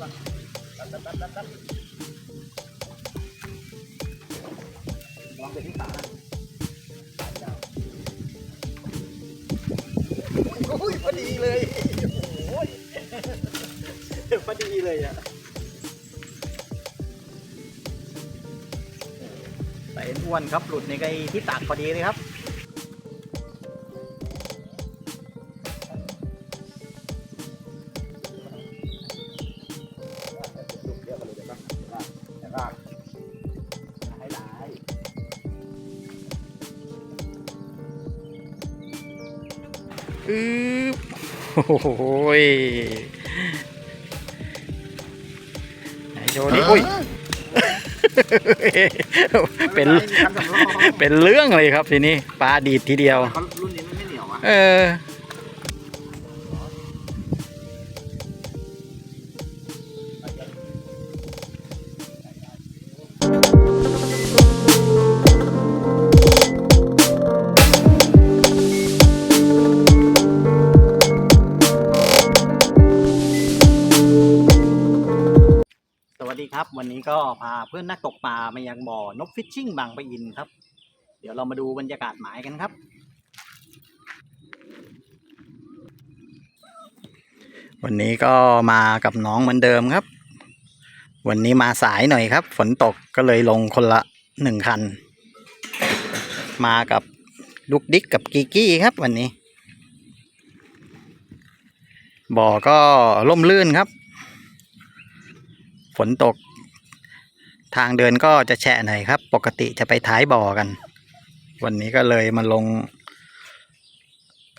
ก่อนตัดตัดตัดตัดตัดลองไปที่ขาโอ้ยพอดีเลยโอ้ยพอดีเลยอะใส่อ้วนครับหลุดในไอ้ที่ตากพอดีเลยครับ อือโอ้ยไหนโชว์ดิอุ้ย เป็น เป็นเรื่องเลยครับทีนี้ ปลาดีดทีเดียวเขารุ่นนี้มันไม่เหนียวอะเออ นี้ก็พาเพื่อนนักตกปลามายังบ่อนกฟิชชิ่งบางปะอินครับ เดี๋ยวเรามาดูบรรยากาศหมายกันครับ วันนี้ก็มากับน้องเหมือนเดิมครับ วันนี้มาสายหน่อยครับ ฝนตกก็เลยลงคนละหนึ่งคัน มากับลูกดิ๊กกับกีกี้ครับวันนี้ บ่อก็ล่มลื่นครับ ฝนตก ทางเดินก็จะแฉะหน่อยครับ ปกติจะไปท้ายบ่อกัน วันนี้ก็เลยมาลง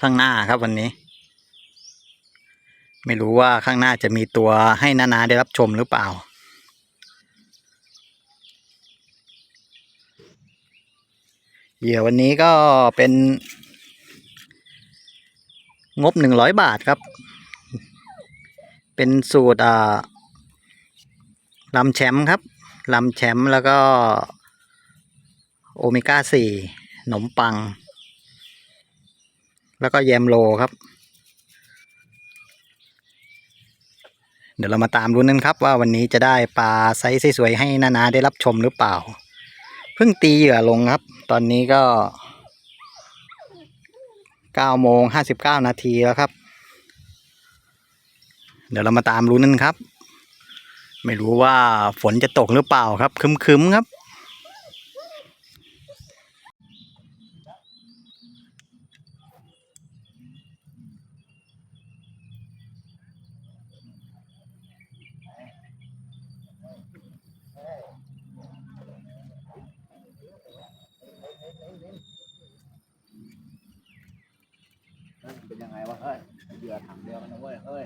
ข้างหน้าครับวันนี้ ไม่รู้ว่าข้างหน้าจะมีตัวให้นานาได้รับชมหรือเปล่า เหยื่อวันนี้ก็เป็น งบหนึ่งร้อยบาทครับ เป็นสูตรอ่าลำแชมป์ครับ ลำแชมป์แล้วก็ โอเมก้าสี่ขนมปัง แล้วก็แยมโลครับ เดี๋ยวเรามาตามรุ้นกันครับ ว่าวันนี้จะได้ปลาไซส์สวยๆให้นานาได้รับชมหรือเปล่า เพิ่งตีเหยื่อลงครับ ตอนนี้ก็9โมง59นาทีแล้วครับ เดี๋ยวเรามาตามรุ้นกันครับ ไม่รู้ว่าฝนจะตกหรือเปล่าครับคึมๆครับ เป็นยังไงวะเฮ้ยเหยื่อถังเดียวกันนะเว้ยเฮ้ย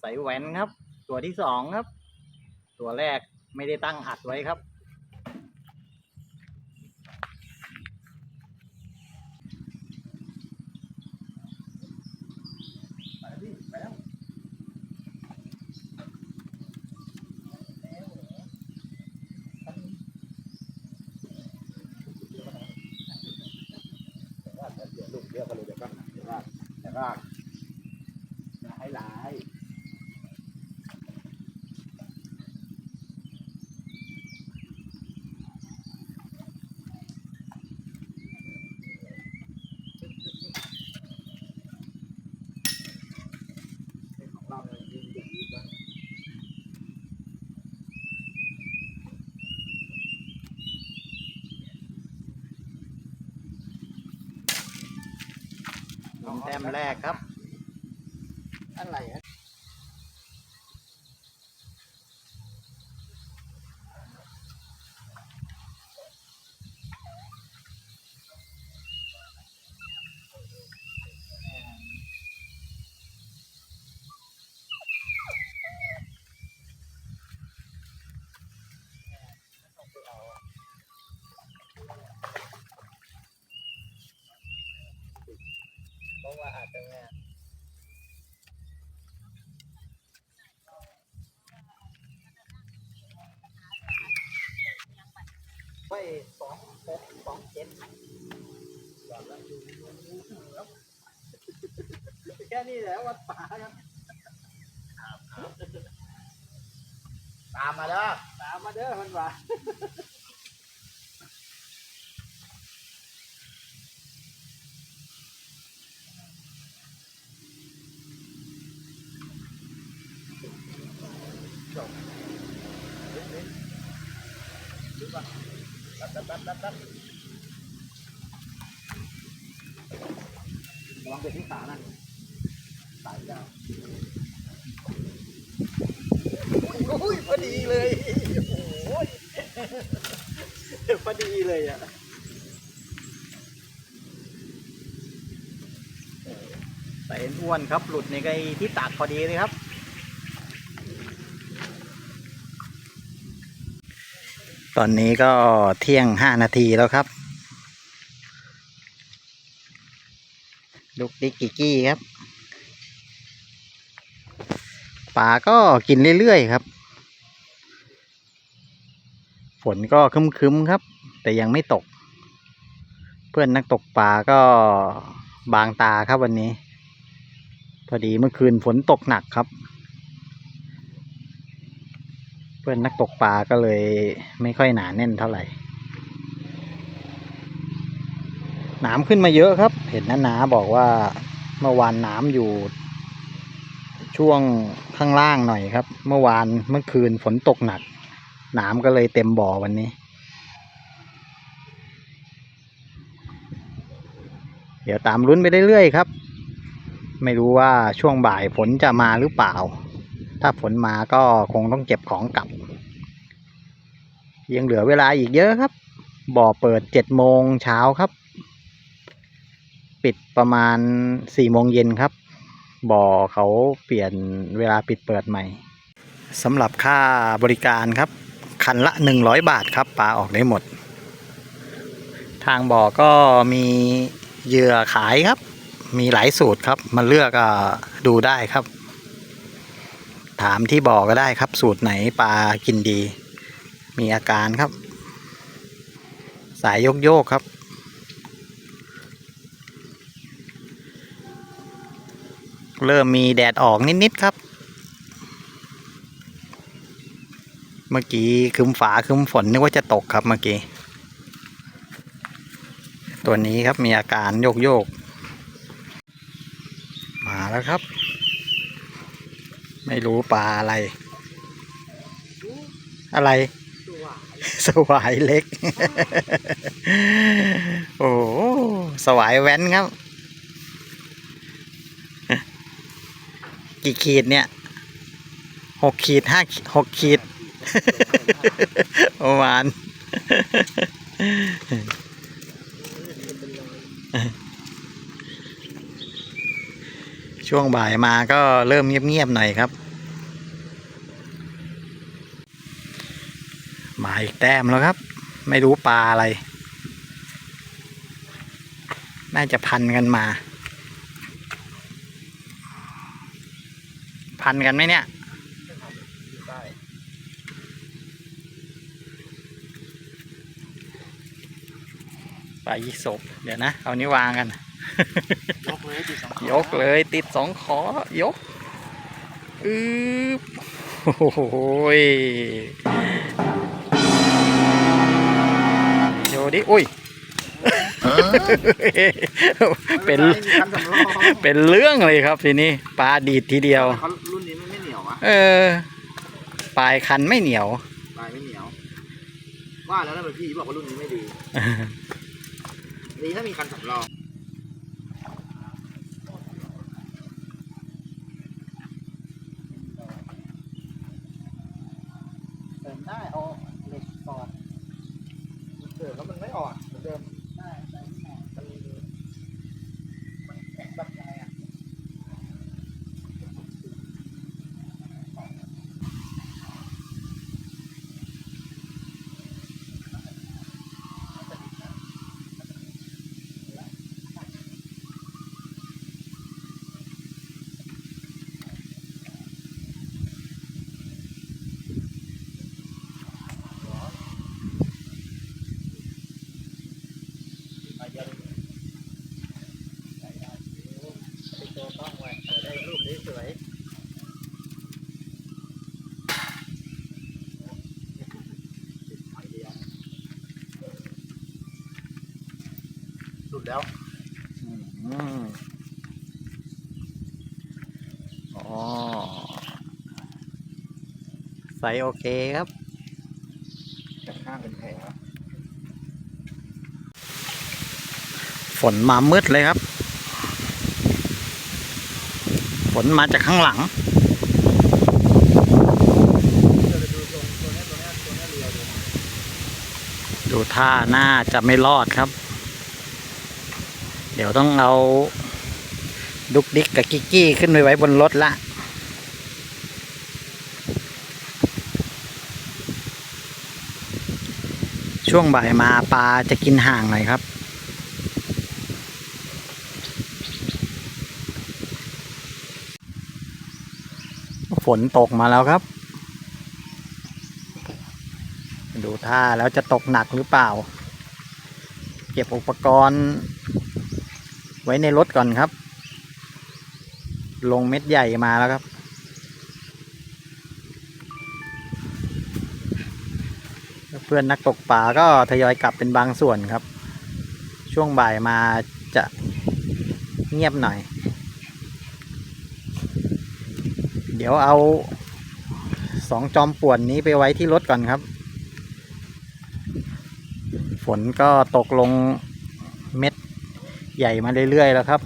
ใส่แหวนครับ ตัวที่สองครับ ตัวแรกไม่ได้ตั้งอัดไว้ครับ เดี๋ยวลูกเดี๋ยวก็เลยเดี๋ยวก็เดี๋ยวก็หลาย ของเราเนี่ยยิงดุอยู่นะ ลงแต้มแรกครับ ราะว่าอาจจะงานไปสองหกสองเจ็ดยอดแค่นี้แหละวัดป่าครับตามมาเด้อตามมาเด้อมันว่า รับรับรับรับรับลองเป็นที่ขานั่นสายยาวโอ้ยพอดีเลยโอ้ยพอดีเลยอะใส่อ้วนครับ หลุดในไอ้ที่ตักพอดีเลยครับ ตอนนี้ก็เที่ยงห้านาทีแล้วครับลูกดิกกิกกี้ครับปลาก็กินเรื่อยๆครับ ฝนก็คึ้มๆครับ แต่ยังไม่ตก เพื่อนนักตกปลาก็บางตาครับวันนี้ พอดีเมื่อคืนฝนตกหนักครับ เพื่อนนักตกปลาก็เลยไม่ค่อยหนาแน่นเท่าไหร่น้ำขึ้นมาเยอะครับ เห็นน้านาบอกว่าเมื่อวานน้ำอยู่ ช่วงข้างล่างหน่อยครับ เมื่อวานเมื่อคืนฝนตกหนักน้ำก็เลยเต็มบ่อวันนี้ เดี๋ยวตามลุ้นไปเรื่อยๆครับ ไม่รู้ว่าช่วงบ่ายฝนจะมาหรือเปล่า ถ้าฝนมาก็คงต้องเก็บของกลับ ยังเหลือเวลาอีกเยอะครับ บ่อเปิดเจ็ดโมงเช้าครับ ปิดประมาณสี่โมงเย็นครับ บ่อเขาเปลี่ยนเวลาปิดเปิดใหม่สำหรับค่าบริการครับ คันละหนึ่งร้อยบาทครับปลาออกได้หมด ทางบ่อก็มีเหยื่อขายครับ มีหลายสูตรครับ มาเลือกอดูได้ครับ ถามที่บ่อก็ได้ครับ สูตรไหนปลากินดี มีอาการครับ สายโยกโยกๆครับเริ่มมีแดดออกนิด ๆ ครับ เมื่อกี้คืมฝาคืมฝนนึกว่าจะตกครับเมื่อกี้ ตัวนี้ครับมีอาการโยกโยก มาแล้วครับ ไม่รู้ปลาอะไร อะไร สวายเล็ก โอ้โหสวายแว้นครับ กี่ขีดเนี่ยหกขีดห้าหกขีดประมาณช่วงบ่ายมาก็เริ่มเงียบๆหน่อยครับ มาอีกแต้มแล้วครับ ไม่รู้ปลาอะไร น่าจะพันกันมา พันกันไหมเนี่ยปลายี่สบเดี๋ยวนะ เอานี้วางกันยกเลยดิสองยกเลยติดสองขอยก อืบโอ้โห ยโยดิ อุ้ย เป็นคันสำรองเป็นเรื่องเลยครับทีนี้ปลาดีดทีเดียว เขารุ่นนี้มันไม่เหนียวอะเออ ปลายคันไม่เหนียวลายไม่เหนียว ว่าแล้วนะพี่บอกว่ารุ่นนี้ไม่ดี ดีถ้ามีคันสำรองเติมได้เอาเหล็กสอด เดิมแล้วมันไม่ออกเหมือนเดิม ได้ใส่หน่อย มันมันแข็งแบบยังไงอะ สุดแล้วอืมอ๋อใสโอเคครับจากข้างเป็นแผลฝนมามืดเลยครับ ฝนมาจากข้างหลังดูท่าน่าจะไม่รอดครับ เดี๋ยวต้องเอาดุกดิกกับกิกกี้ขึ้นไปไว้บนรถละช่วงบ่ายมาปลาจะกินห่างหน่อยครับ ฝนตกมาแล้วครับ ดูท่าแล้วจะตกหนักหรือเปล่า เก็บอุปกรณ์ ไว้ในรถก่อนครับ ลงเม็ดใหญ่มาแล้วครับ เพื่อนนักตกปลาก็ทยอยกลับเป็นบางส่วนครับ ช่วงบ่ายมาจะเงียบหน่อย เดี๋ยวเอาสองจอมป่วนนี้ไปไว้ที่รถก่อนครับ ฝนก็ตกลง ใหญ่มาเรื่อยๆแล้วครับ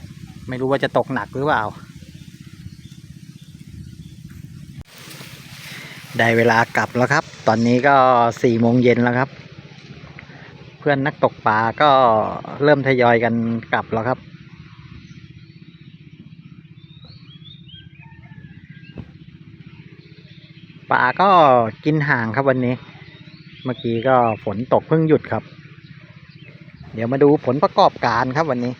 ไม่รู้ว่าจะตกหนักหรือเปล่า ได้เวลากลับแล้วครับ ตอนนี้ก็สี่โมงเย็นแล้วครับ เพื่อนนักตกปลาก็เริ่มทยอยกันกลับแล้วครับปลาก็กินห่างครับวันนี้ เมื่อกี้ก็ฝนตกเพิ่งหยุดครับ เดี๋ยวมาดูผลประกอบการครับวันนี้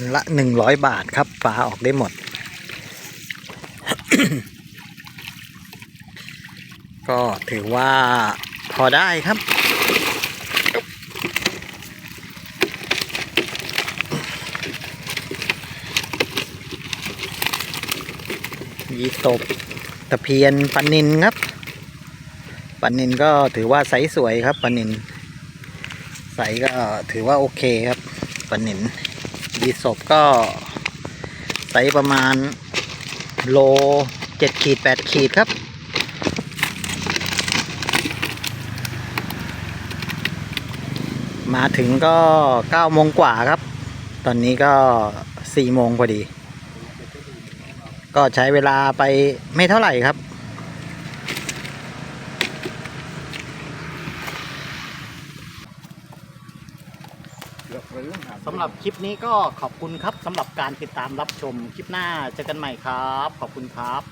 นละหนึ่งร้อยบาทครับปลาออกได้หมด ก็ถือว่าพอได้ครับ ยีตบตะเพียนปันนินครับปันนินก็ถือว่าไซส์สวยครับปันนินไซส์ก็ถือว่าโอเคครับปันนิน ยีศพก็ไซส์ประมาณโลเจ็ดขีดแปดขีดครับ มาถึงก็เก้าโมงกว่าครับ ตอนนี้ก็สี่โมงพอดี ก็ใช้เวลาไปไม่เท่าไหร่ครับ สำหรับคลิปนี้ก็ขอบคุณครับสำหรับการติดตามรับชมคลิปหน้าเจอกันใหม่ครับ ขอบคุณครับ